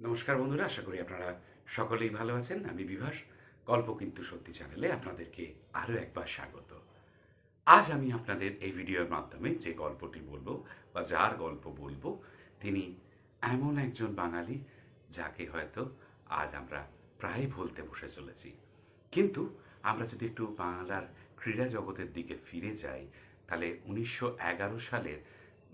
নমস্কার বন্ধুরা, আশা করি আপনারা সকলেই ভালো আছেন। আমি বিভাস, গল্প কিন্তু সত্যি চ্যানেলে আপনাদেরকে আরও একবার স্বাগত। আজ আমি আপনাদের এই ভিডিওর মাধ্যমে যে গল্পটি বলব বা যার গল্প বলব, তিনি এমন একজন বাঙালি যাকে হয়তো আজ আমরা প্রায় ভুলতে বসে চলেছি। কিন্তু আমরা যদি একটু বাংলার ক্রীড়া জগতের দিকে ফিরে যাই, তাহলে উনিশশো এগারো সালের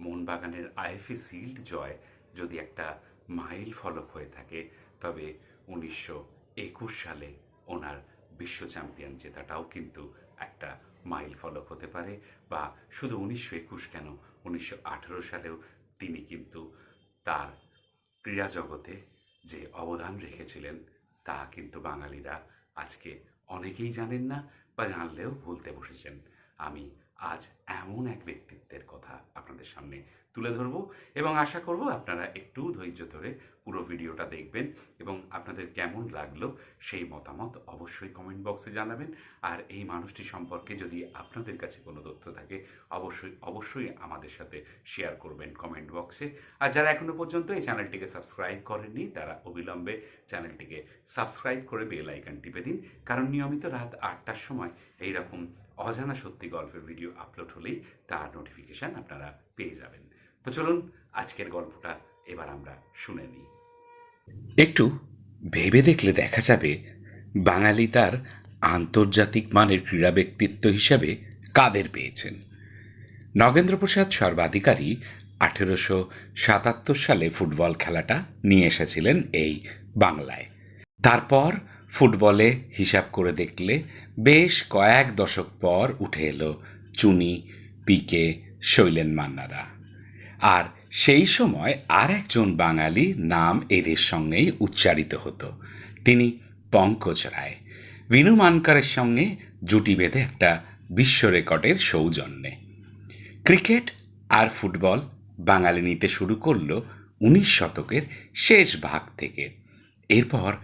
মোহনবাগানের আইএফএ শিল্ড জয় যদি একটা মাইল ফলক হয়ে থাকে। তবে উনিশশো একুশ সালে ওনার বিশ্ব চ্যাম্পিয়ন জেতাটাও কিন্তু একটা মাইল ফলক হতে পারে বা শুধু উনিশশো একুশ কেন, উনিশশো আঠেরো সালেও তিনি কিন্তু তার ক্রীড়া জগতে যে অবদান রেখেছিলেন, তা কিন্তু বাঙালিরা আজকে অনেকেই জানেন না বা জানলেও ভুলতে বসেছেন। আমি আজ এমন এক ব্যক্তিত্বের কথা আপনাদের সামনে তুলে ধরবো এবং আশা করব আপনারা একটু ধৈর্য ধরে পুরো ভিডিওটা দেখবেন এবং আপনাদের কেমন লাগল সেই মতামত অবশ্যই কমেন্ট বক্সে জানাবেন। আর এই মানুষটি সম্পর্কে যদি আপনাদের কাছে কোনো তথ্য থাকে, অবশ্যই অবশ্যই আমাদের সাথে শেয়ার করবেন কমেন্ট বক্সে আর যারা এখনও পর্যন্ত এই চ্যানেলটিকে সাবস্ক্রাইব করেননি, তারা অবিলম্বে চ্যানেলটিকে সাবস্ক্রাইব করে বেল আইকন টিপে দিন। কারণ নিয়মিত রাত আটটার সময় এই রকম অজানা সত্যি গল্পের ভিডিও আপলোড হলেই তার নোটিফিকেশন আপনারা পেয়ে যাবেন। তো চলুন, আজকের গল্পটা এবার আমরা শুনে নিই। একটু ভেবে দেখলে দেখা যাবে বাঙালি তার আন্তর্জাতিক মানের ক্রীড়া ব্যক্তিত্ব হিসাবে কাদের পেয়েছেন। নগেন্দ্রপ্রসাদ সর্বাধিকারী আঠেরোশো সাতাত্তর সালে ফুটবল খেলাটা নিয়ে এসেছিলেন এই বাংলায়। তারপর ফুটবলে হিসাব করে দেখলে বেশ কয়েক দশক পর উঠে এলো চুনি, পিকে, শৈলেন মান্নারা। আর সেই সময় আর একজন বাঙালি নাম এদের সঙ্গেই উচ্চারিত হতো। তিনি পঙ্কজ রায়। বিনু মানকারের সঙ্গে জুটি বেঁধে একটা বিশ্ব রেকর্ডের সৌজন্যে। ক্রিকেট আর ফুটবল বাঙালি নিতে শুরু করল উনিশ শতকের শেষ ভাগ থেকে। এরপর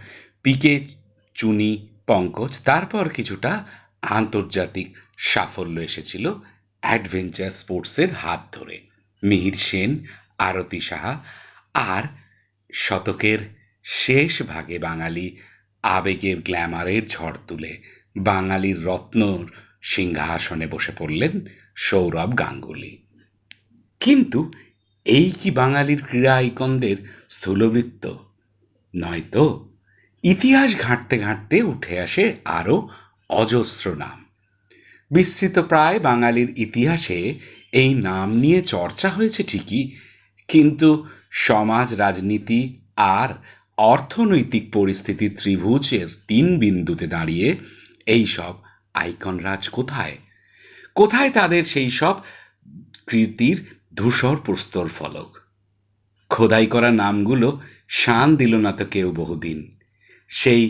পিকে চুনি, পঙ্কজ, তারপর কিছুটা আন্তর্জাতিক সাফল্য এসেছিল অ্যাডভেঞ্চার স্পোর্টসের হাত ধরে। মিহির সেন, আরতি সাহা আর শতকের শেষ ভাগে বাঙালি আবেগের গ্ল্যামারের ঝড় তুলে বাঙালির রত্নর সিংহাসনে বসে পড়লেন সৌরভ গাঙ্গুলি। কিন্তু এই কি বাঙালির ক্রীড়া আইকনদের স্থূলবৃত্ত? নয়তো ইতিহাস ঘাঁটতে ঘাঁটতে উঠে আসে আরও অজস্র নাম। বিস্তৃত প্রায় বাঙালির ইতিহাসে এই নাম নিয়ে চর্চা হয়েছে ঠিকই, কিন্তু সমাজ, রাজনীতি আর অর্থনৈতিক পরিস্থিতি ত্রিভুজের তিন বিন্দুতে দাঁড়িয়ে এই সব আইকন রাজ কোথায়? কোথায় তাদের সেই সব কৃতির ধূসর প্রস্তর ফলক? খোদাই করা নামগুলো শান দিল না তো কেউ বহুদিন। সেই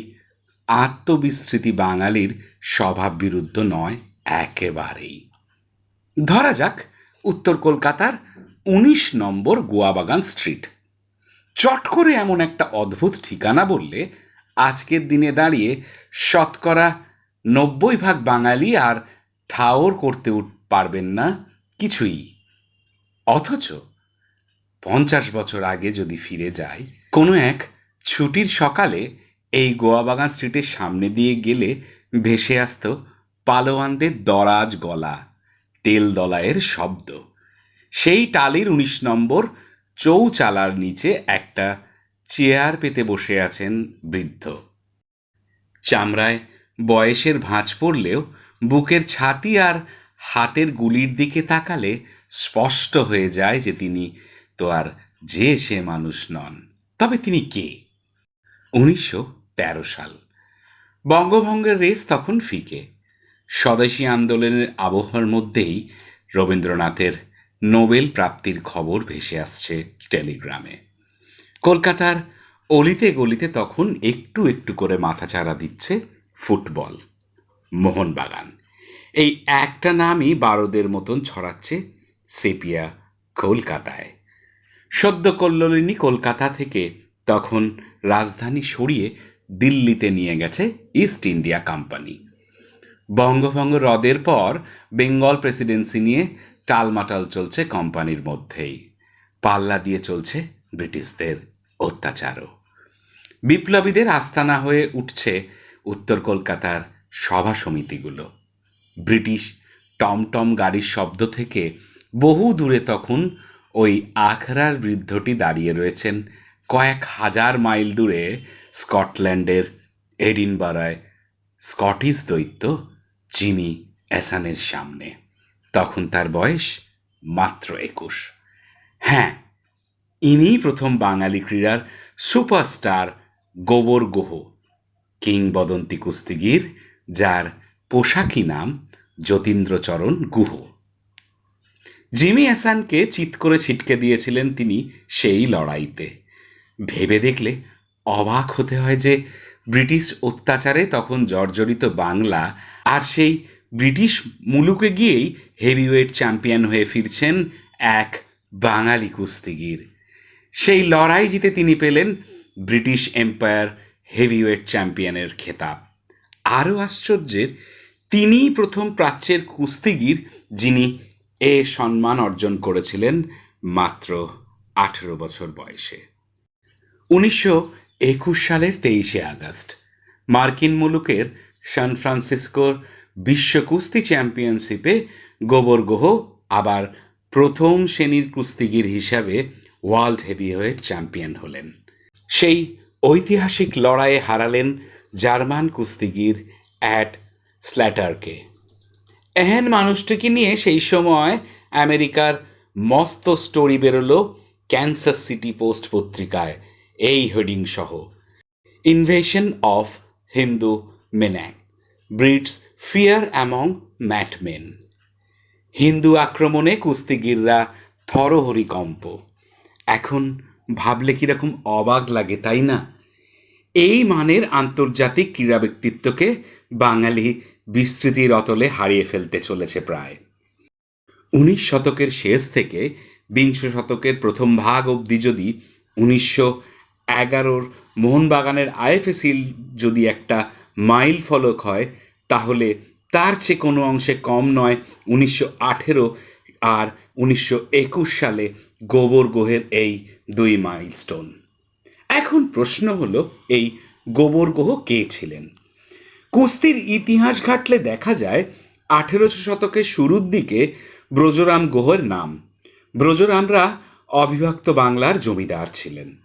আত্মবিস্মৃতি বাঙালির স্বভাব বিরুদ্ধ নয় একেবারেই। ধরা যাক, উত্তর কলকাতার উনিশ নম্বর গোয়াবাগান স্ট্রিট। চট করে এমন একটা অদ্ভুত ঠিকানা বললে আজকের দিনে দাঁড়িয়ে শতকরা নব্বই ভাগ বাঙালি আর ঠাওর করতে পারবেন না কিছুই। অথচ পঞ্চাশ বছর আগে যদি ফিরে যাই, কোনো এক ছুটির সকালে এই গোয়াবাগান স্ট্রিটের সামনে দিয়ে গেলে ভেসে আসতো পালোয়ানদের দরাজ গলা, তেল দলায়ের শব্দ। সেই টালির উনিশ নম্বর চৌচালার নিচে একটা চেয়ার পেতে বসে আছেন বৃদ্ধ। চামড়ায় বয়সের ভাঁজ পড়লেও বুকের ছাতি আর হাতের গুলির দিকে তাকালে স্পষ্ট হয়ে যায় যে তিনি তো আর যে সে মানুষ নন। তবে তিনি কে? উনিশশো তেরো সাল। বঙ্গভঙ্গের রেস তখন ফিকে। স্বদেশী আন্দোলনের আবহাওয়ার মধ্যেই রবীন্দ্রনাথের নোবেল প্রাপ্তির খবর ভেসে আসছে টেলিগ্রামে। কলকাতার অলিতে গলিতে তখন একটু একটু করে মাথাচাড়া দিচ্ছে ফুটবল, মোহনবাগান। এই একটা নামই বারোদের মতন ছড়াচ্ছে সেপিয়া কলকাতায়। সদ্য কল্লোলিনী কলকাতা থেকে তখন রাজধানী সরিয়ে দিল্লিতে নিয়ে গেছে ইস্ট ইন্ডিয়া কোম্পানি বঙ্গভঙ্গ হ্রদের পর বেঙ্গল প্রেসিডেন্সি নিয়ে টালমাটাল চলছে কোম্পানির মধ্যেই। পাল্লা দিয়ে চলছে ব্রিটিশদের অত্যাচারও। বিপ্লবীদের আস্তানা হয়ে উঠছে উত্তর কলকাতার সভা সমিতিগুলো। ব্রিটিশ টমটম গাড়ির শব্দ থেকে বহু দূরে তখন ওই আখড়ার বৃদ্ধটি দাঁড়িয়ে রয়েছেন কয়েক হাজার মাইল দূরে স্কটল্যান্ডের এডিনবারায় স্কটিশ দৈত্য জিমি অ্যাসানের সামনে। তখন তার বয়স মাত্র একুশ। হ্যাঁ ইনি প্রথম বাঙালি ক্রীড়ার সুপারস্টার গোবর গোহ, কিংবদন্তি কুস্তিগির, যার পোশাকি নাম যতীন্দ্রচরণ গুহ। জিমি অ্যাসানকে চিৎ করে ছিটকে দিয়েছিলেন তিনি সেই লড়াইতে। ভেবে দেখলে অবাক হতে হয় যে ব্রিটিশ অত্যাচারে তখন জর্জরিত বাংলা আর সেই ব্রিটিশ মুলুকে গিয়েই হেভিওয়েট চ্যাম্পিয়ন হয়ে ফিরছেন এক বাঙালি কুস্তিগির। সেই লড়াই জিতে তিনি পেলেন ব্রিটিশ এম্পায়ার হেভিওয়েট চ্যাম্পিয়নের খেতাব। আরও আশ্চর্যের, তিনিই প্রথম প্রাচ্যের কুস্তিগির যিনি এ সম্মান অর্জন করেছিলেন মাত্র আঠেরো বছর বয়সে। উনিশশো একুশ সালের তেইশে আগস্ট, মার্কিন মুলুকের সান ফ্রান্সিসকোর বিশ্ব কুস্তি চ্যাম্পিয়নশিপে গোবর গোহ আবার প্রথম শ্রেণির কুস্তিগির হিসাবে ওয়ার্ল্ড হেভিওয়েট চ্যাম্পিয়ন হলেন। সেই ঐতিহাসিক লড়াইয়ে হারালেন জার্মান কুস্তিগির অ্যাট স্ল্যাটারকে। এহেন মানুষটিকে নিয়ে সেই সময় আমেরিকার মস্ত স্টোরি বেরোলো ক্যান্সার সিটি পোস্ট পত্রিকায়। এই হেডিং সহ। Invasion of Hindu maniac breeds fear among matmen Hindu আক্রমণে কুস্তিগিররা থরহরিকম্প এখন ভাবলে কীরকম অবাক লাগে, তাই না? এই মানের আন্তর্জাতিক ক্রীড়া ব্যক্তিত্বকে বাঙালি বিস্তৃতির অতলে হারিয়ে ফেলতে চলেছে প্রায়। উনিশ শতকের শেষ থেকে বিংশ শতকের প্রথম ভাগ অবধি যদি উনিশশো এগারোর মোহনবাগানের আইএফএসিল যদি একটা মাইল ফলক হয়, তাহলে তার চেয়ে কোনো অংশে কম নয় উনিশশো আঠেরো আর উনিশশো একুশ সালে গোবর গোহের এই দুই মাইলস্টোন। এখন প্রশ্ন হলো, এই গোবর গোহ কে ছিলেন? কুস্তির ইতিহাস ঘাটলে দেখা যায়, আঠেরোশো শতকের শুরুর দিকে ব্রজরাম গোহের নাম। ব্রজরামরা অবিভক্ত বাংলার জমিদার ছিলেন।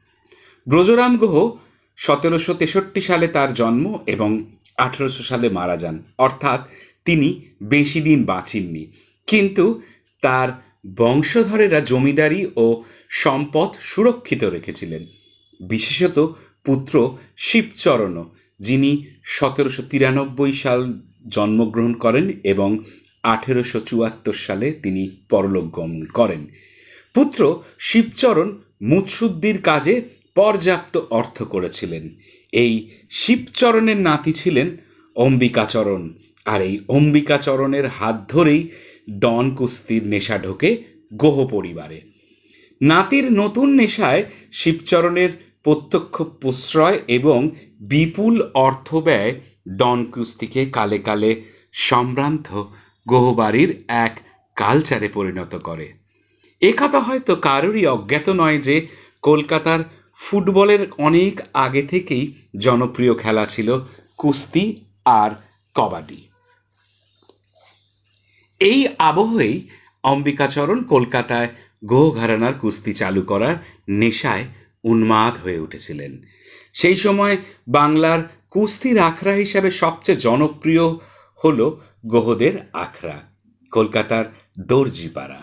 ব্রজরাম গুহ সতেরোশো তেষট্টি সালে তার জন্ম এবং আঠেরোশো সালে মারা যান। অর্থাৎ তিনি বেশি দিন বাঁচেননি। কিন্তু তার বংশধরেরা জমিদারি ও সম্পদ সুরক্ষিত রেখেছিলেন। বিশেষত পুত্র শিবচরণ যিনি সতেরোশো তিরানব্বই সাল জন্মগ্রহণ করেন এবং আঠেরোশো চুয়াত্তর সালে তিনি পরলোক গমন করেন। পুত্র শিবচরণ মুৎসুদ্দির কাজে পর্যাপ্ত অর্থ করেছিলেন। এই শিবচরণের নাতি ছিলেন অম্বিকাচরণ। আর এই অম্বিকাচরণের হাত ধরেই ডন কুস্তির নেশা ঢোকে গোহ পরিবারে। নাতির নতুন নেশায় শিবচরণের প্রত্যক্ষ প্রশ্রয় এবং বিপুল অর্থ ব্যয় ডন কুস্তিকে কালে কালে সম্ভ্রান্ত গোহবাড়ির এক কালচারে পরিণত করে। একথা হয়তো কারোরই অজ্ঞাত নয় যে কলকাতার ফুটবলের অনেক আগে থেকেই জনপ্রিয় খেলা ছিল কুস্তি আর কবাডি। এই আবহেই অম্বিকাচরণ কলকাতায় গোহ ঘরানার কুস্তি চালু করার নেশায় উন্মাদ হয়ে উঠেছিলেন। সেই সময় বাংলার কুস্তির আখড়া হিসাবে সবচেয়ে জনপ্রিয় হল গোহদের আখড়া, কলকাতার দর্জিপাড়া।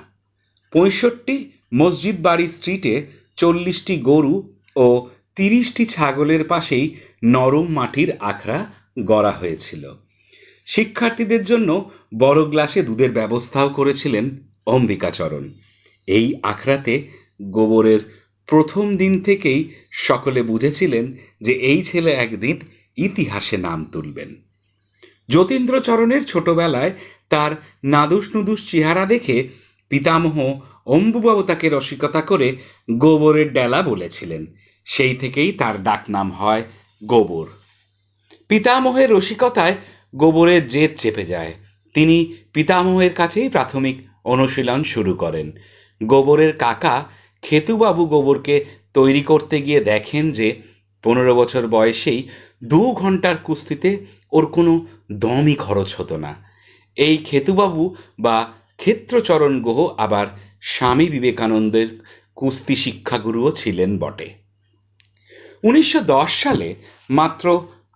পঁয়ষট্টি মসজিদ বাড়ি স্ট্রিটে চল্লিশটি গরু ও তিরিশটি ছাগলের পাশেই নরম মাটির আখড়া গড়া হয়েছিল। শিক্ষার্থীদের জন্য বড় গ্লাসে দুধের ব্যবস্থাও করেছিলেন অম্বিকাচরণ। এই আখড়াতে গোবরের প্রথম দিন থেকেই সকলে বুঝেছিলেন যে এই ছেলে একদিন ইতিহাসে নাম তুলবেন। যতীন্দ্রচরণের ছোটবেলায় তার নাদুস নুদুস চেহারা দেখে পিতামহ অম্বুবাবু তাকে রসিকতা করে গোবরের ডেলা বলেছিলেন। সেই থেকেই তার ডাকনাম হয় গোবর। পিতামহের রসিকতায় গোবরের জেদ চেপে যায়। তিনি পিতামহের কাছেই প্রাথমিক অনুশীলন শুরু করেন। গোবরের কাকা খেতুবাবু গোবরকে তৈরি করতে গিয়ে দেখেন যে পনেরো বছর বয়সেই দু ঘণ্টার কুস্তিতে ওর কোনো দমই খরচ হতো না। এই খেতুবাবু বা ক্ষেত্রচরণ গুহ আবার স্বামী বিবেকানন্দের কুস্তি শিক্ষাগুরুও ছিলেন বটে। উনিশশো দশ সালে মাত্র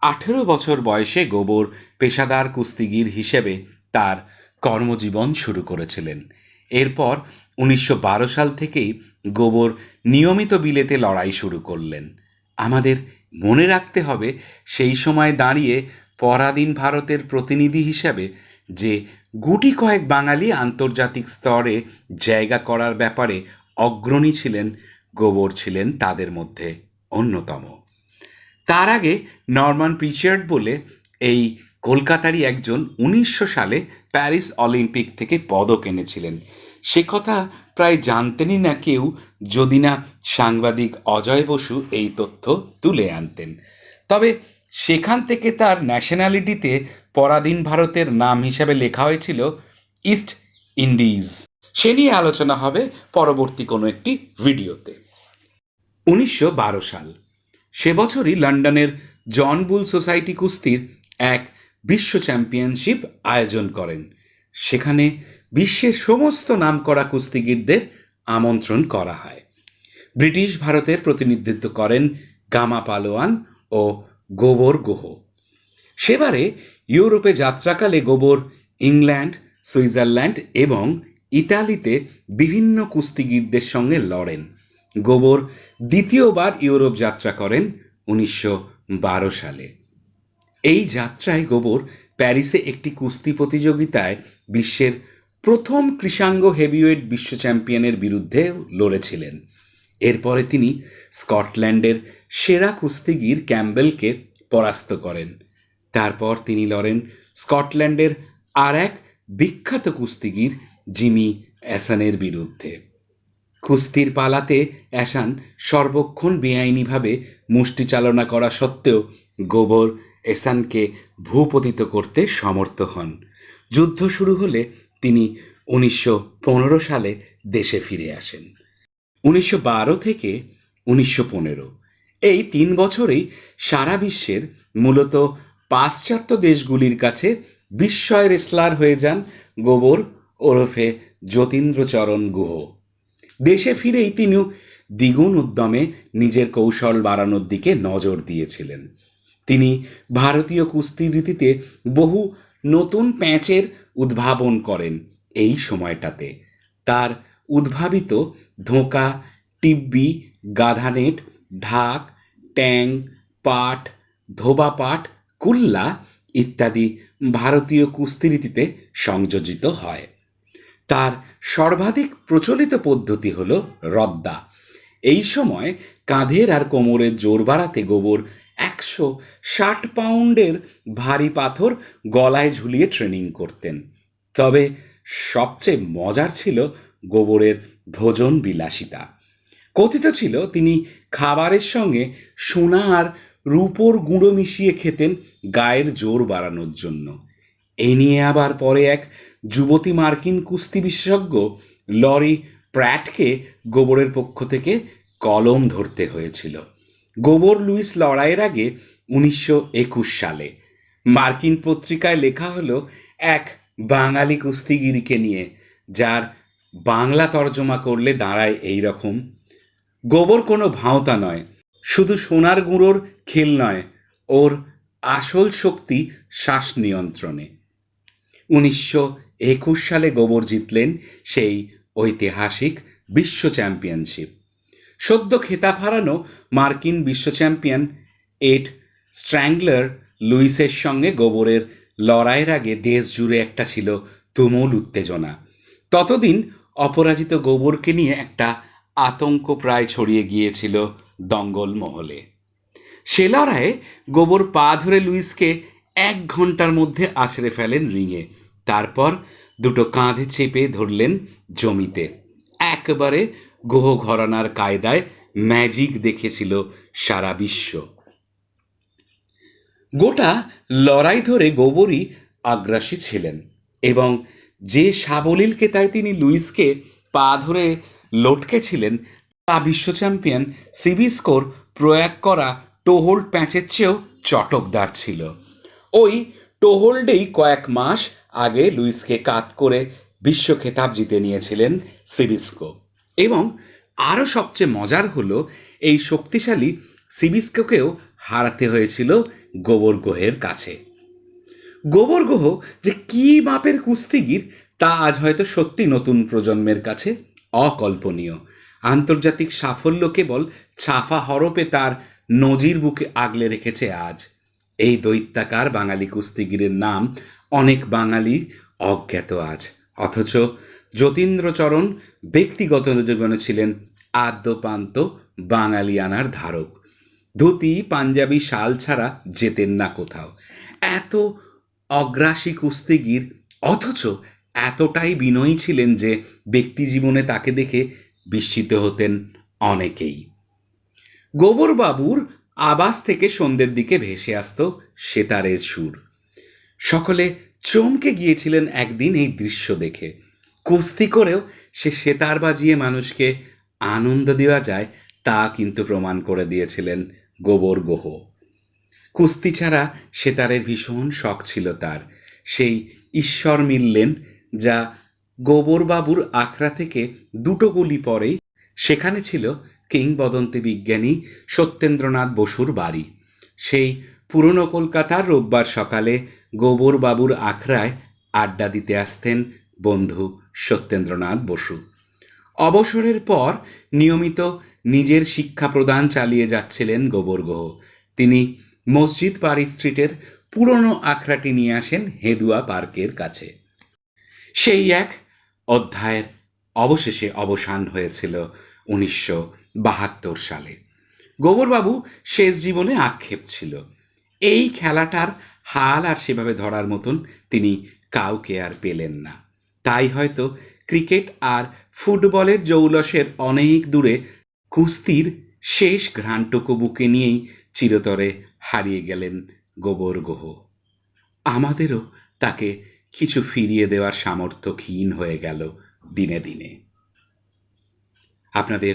আঠেরো বছর বয়সে গোবর পেশাদার কুস্তিগির হিসেবে তার কর্মজীবন শুরু করেছিলেন। এরপর উনিশশো বারো সাল থেকেই গোবর নিয়মিত বিলেতে লড়াই শুরু করলেন। আমাদের মনে রাখতে হবে, সেই সময় দাঁড়িয়ে পরাধীন ভারতের প্রতিনিধি হিসাবে যে গুটি কয়েক বাঙালি আন্তর্জাতিক স্তরে জায়গা করার ব্যাপারে অগ্রণী ছিলেন, গোবর ছিলেন তাদের মধ্যে। অন্যতম। তার আগে নরমান প্রিচার্ড বলে এই কলকাতারই একজন উনিশশো সালে প্যারিস অলিম্পিক থেকে পদক এনেছিলেন। সে কথা প্রায় জানতেনই না কেউ, যদি না সাংবাদিক অজয় বসু এই তথ্য তুলে আনতেন। তবে সেখান থেকে তার ন্যাশনালিটিতে পরাধীন ভারতের নাম হিসাবে লেখা হয়েছিল ইস্ট ইন্ডিজ। সে নিয়ে আলোচনা হবে পরবর্তী কোনো একটি ভিডিওতে। উনিশশো বারো সাল। সে বছরই লন্ডনের জন বুল সোসাইটি কুস্তির এক বিশ্ব চ্যাম্পিয়নশিপ আয়োজন করেন। সেখানে বিশ্বের সমস্ত নামকরা কুস্তিগীরদের আমন্ত্রণ করা হয়। ব্রিটিশ ভারতের প্রতিনিধিত্ব করেন গামা পালোয়ান ও গোবর গুহ। সেবারে ইউরোপে যাত্রাকালে গোবর, ইংল্যান্ড, সুইজারল্যান্ড এবং ইতালিতে বিভিন্ন কুস্তিগীরদের সঙ্গে লড়েন। গোবর দ্বিতীয়বার ইউরোপ যাত্রা করেন উনিশশো বারো সালে। এই যাত্রায় গোবর প্যারিসে একটি কুস্তি প্রতিযোগিতায় বিশ্বের প্রথম কৃষাঙ্গ হেভিওয়েট বিশ্ব চ্যাম্পিয়নের বিরুদ্ধে লড়েছিলেন। এরপরে তিনি স্কটল্যান্ডের সেরা কুস্তিগির ক্যাম্বেলকে পরাস্ত করেন। তারপর তিনি লড়েন স্কটল্যান্ডের আর এক বিখ্যাত কুস্তিগির জিমি অ্যাসানের বিরুদ্ধে। কুস্তির পালাতে অ্যাসান সর্বক্ষণ বেআইনিভাবে মুষ্টি চালনা করা সত্ত্বেও গোবর এসানকে ভূপতিত করতে সমর্থ হন। যুদ্ধ শুরু হলে তিনি উনিশশো পনেরো সালে দেশে ফিরে আসেন। উনিশশো বারো থেকে উনিশশো পনেরো। এই তিন বছরেই সারা বিশ্বের মূলত পাশ্চাত্য দেশগুলির কাছে বিস্ময় রেসলার হয়ে যান গোবর ওরফে যতীন্দ্রচরণ গুহ। দেশে ফিরেই তিনি দ্বিগুণ উদ্যমে নিজের কৌশল বাড়ানোর দিকে নজর দিয়েছিলেন। তিনি ভারতীয় কুস্তির রীতিতে বহু নতুন প্যাঁচের উদ্ভাবন করেন এই সময়টাতে। তার উদ্ভাবিত ধোঁকা, টিব্বি, গাধানেট, ঢাক, ট্যাং, পাট ধোবা পাট কুল্লা ইত্যাদি ভারতীয় কুস্তি রীতিতে সংযোজিত হয়। তার সর্বাধিক প্রচলিত পদ্ধতি হল রদ্দা। এই সময় কাঁধের আর কোমরের জোর বাড়াতে গোবর একশো ষাট পাউন্ডের ভারী পাথর গলায় ঝুলিয়ে ট্রেনিং করতেন। তবে সবচেয়ে মজার ছিল গোবরের ভোজন বিলাসিতা। কথিত ছিল তিনি খাবারের সঙ্গে সোনা আর রূপোর গুঁড়ো মিশিয়ে খেতেন গায়ের জোর বাড়ানোর জন্য। এ নিয়ে আবার পরে এক যুবতী মার্কিন কুস্তি বিশেষজ্ঞ লরি প্র্যাটকে গোবরের পক্ষ থেকে কলম ধরতে হয়েছিল। গোবর লুইস লড়াইয়ের আগে উনিশশো একুশ সালে। মার্কিন পত্রিকায় লেখা হলো, এক বাঙালি কুস্তিগিরিকে নিয়ে যার বাংলা তর্জমা করলে দাঁড়ায় এই রকম। গোবর কোনো ভাঁওতা নয়, শুধু সোনার গুঁড়োর খেল নয়, ওর আসল শক্তি শ্বাস নিয়ন্ত্রণে। উনিশশো একুশ সালে গোবর জিতলেন সেই ঐতিহাসিক বিশ্ব চ্যাম্পিয়নশিপ। সদ্য খেতাব হারানো মার্কিন বিশ্ব চ্যাম্পিয়ন এড স্ট্র্যাংলার লুইসের সঙ্গে গোবরের লড়াইয়ের আগে দেশ জুড়ে একটা ছিল তুমুল উত্তেজনা। ততদিন অপরাজিত গোবরকে নিয়ে একটা আতঙ্ক প্রায় ছড়িয়ে গিয়েছিল দঙ্গল মহলে। সে লড়াইয়ে গোবর পা ধরে লুইসকে এক ঘণ্টার মধ্যে আছড়ে ফেলেন রিংয়ে তারপর দুটো কাঁধে চেপে ধরলেন জমিতে। একবারে গোহ ঘরানার কায়দায় ম্যাজিক দেখেছিল সারা বিশ্ব। গোটা লড়াই ধরে গোবরই আগ্রাসী ছিলেন এবং যে সাবলীলকে তাই তিনি লুইসকে পা ধরে লটকেছিলেন, তা বিশ্ব চ্যাম্পিয়ন সিবি স্কোর প্রয়োগ করা টোহোল্ড প্যাঁচের চেয়েও চটকদার ছিল। ওই টোহোল্ডেই কয়েক মাস আগে লুইসকে কাত করে বিশ্ব খেতাব জিতে নিয়েছিলেন সিবিস্কো। এবং আরও সবচেয়ে মজার হলো, এই শক্তিশালী সিবিস্কোকেও হারাতে হয়েছিল গোবরগোহের কাছে। গোবরগোহ যে কি মাপের কুস্তিগির তা আজ হয়তো সত্যি নতুন প্রজন্মের কাছে অকল্পনীয়। আন্তর্জাতিক সাফল্য কেবল ছাফা হরপে তার নজির বুকে আগলে রেখেছে আজ। এই দৈত্যাকার বাঙালি কুস্তিগিরের নাম অনেক বাঙালি অজ্ঞাত আজ। অথচ যতীন্দ্রচরণ ব্যক্তিগত জীবনে ছিলেন আদ্যপান্ত বাঙালিয়ানার ধারক। ধুতি, পাঞ্জাবি, শাল ছাড়া যেতেন না কোথাও। এত অগ্রাসী কুস্তিগির, অথচ এতটাই বিনয়ী ছিলেন যে ব্যক্তি জীবনে তাকে দেখে বিস্মিত হতেন অনেকেই। গোবরবাবুর আবাস থেকে সন্ধ্যের দিকে ভেসে আসতো সেতারের সুর। সকলে চমকে গিয়েছিলেন একদিন এই দৃশ্য দেখে। কুস্তি করেও সে সেতার বাজিয়ে মানুষকে আনন্দ দেওয়া যায়, তা কিন্তু প্রমাণ করে দিয়েছিলেন গোবর গোহ। কুস্তি ছাড়া সেতারের ভীষণ শখ ছিল তার। সেই ঈশ্বর মিললেন, যা গোবরবাবুর আখড়া থেকে দুটো গুলি পরেই সেখানে ছিল কিংবদন্তি বিজ্ঞানী সত্যেন্দ্রনাথ বসুর বাড়ি। সেই পুরনো কলকাতার রোববার সকালে গোবরবাবুর আখড়ায় আড্ডা দিতে আসতেন বন্ধু সত্যেন্দ্রনাথ বসু। অবসরের পর নিয়মিত নিজের শিক্ষা প্রদান চালিয়ে যাচ্ছিলেন গোবরগোহ। তিনি মসজিদ পাড়ি স্ট্রিটের পুরনো আখড়াটি নিয়ে আসেন হেদুয়া পার্কের কাছে। সেই এক অধ্যায়ের অবশেষে অবসান হয়েছিল উনিশশো বাহাত্তর সালে। গোবরবাবু শেষ জীবনে আক্ষেপ ছিল। এই খেলাটার হাল আর সেভাবে ধরার মতন তিনি কাউকে আর পেলেন না। তাই হয়তো ক্রিকেট আর ফুটবলের জৌলসের অনেক দূরে কুস্তির শেষ ঘ্রাণটুকু বুকে নিয়েই চিরতরে হারিয়ে গেলেন গোবর গোহ আমাদেরও তাকে কিছু ফিরিয়ে দেওয়ার সামর্থ্য ক্ষীণ হয়ে গেল দিনে দিনে। আপনাদের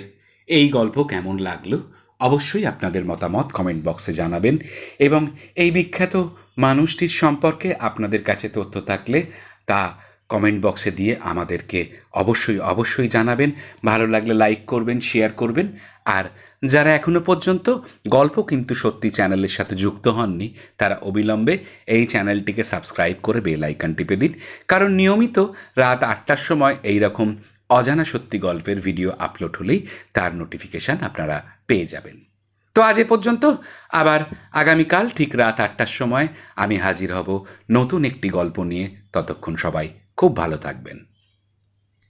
এই গল্প কেমন লাগল অবশ্যই আপনাদের মতামত কমেন্ট বক্সে জানাবেন এবং এই বিখ্যাত মানুষটির সম্পর্কে আপনাদের কাছে তথ্য থাকলে তা কমেন্ট বক্সে দিয়ে আমাদেরকে অবশ্যই অবশ্যই জানাবেন। ভালো লাগলে লাইক করবেন শেয়ার করবেন। আর যারা এখনও পর্যন্ত গল্প কিন্তু সত্যি চ্যানেলের সাথে যুক্ত হননি, তারা অবিলম্বে এই চ্যানেলটিকে সাবস্ক্রাইব করে বেল আইকন টিপে দিন। কারণ নিয়মিত রাত আটটার সময় এই রকম অজানা সত্যি গল্পের ভিডিও আপলোড হলেই তার নোটিফিকেশান আপনারা পেয়ে যাবেন। তো আজ এ পর্যন্ত, আবার আগামীকাল ঠিক রাত আটটার সময় আমি হাজির হব নতুন একটি গল্প নিয়ে। ততক্ষণ সবাই খুব ভালো থাকবেন।